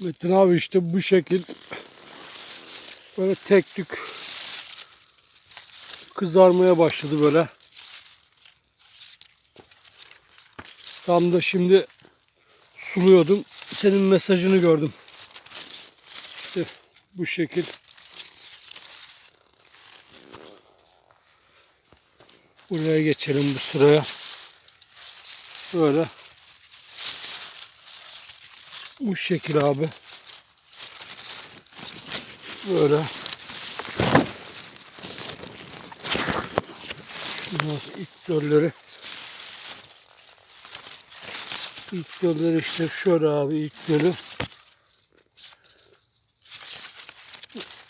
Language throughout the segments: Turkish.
Metin abi işte bu şekil böyle tek tük kızarmaya başladı böyle. Tam da şimdi suluyordum. Senin mesajını gördüm. İşte bu şekil. Buraya geçelim bu sıraya. Böyle. Bu şekil abi. Böyle. Şunlar ilk dölleri. İlk dölleri işte şöyle abi ilk dölü.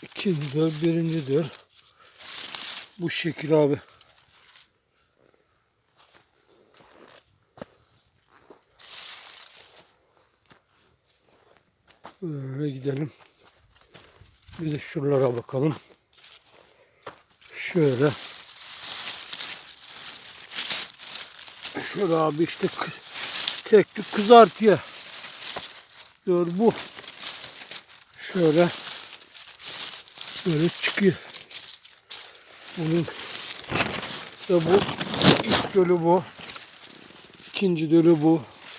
İkinci döl, birinci döl. Bu şekil abi. Böyle gidelim. Bir de şuralara bakalım. Şöyle. Şöyle abi işte kı- tek tük kızartıya. Gör bu. Şöyle. Böyle çıkıyor. Bunun da bu ilk dölü bu. İkinci dölü bu.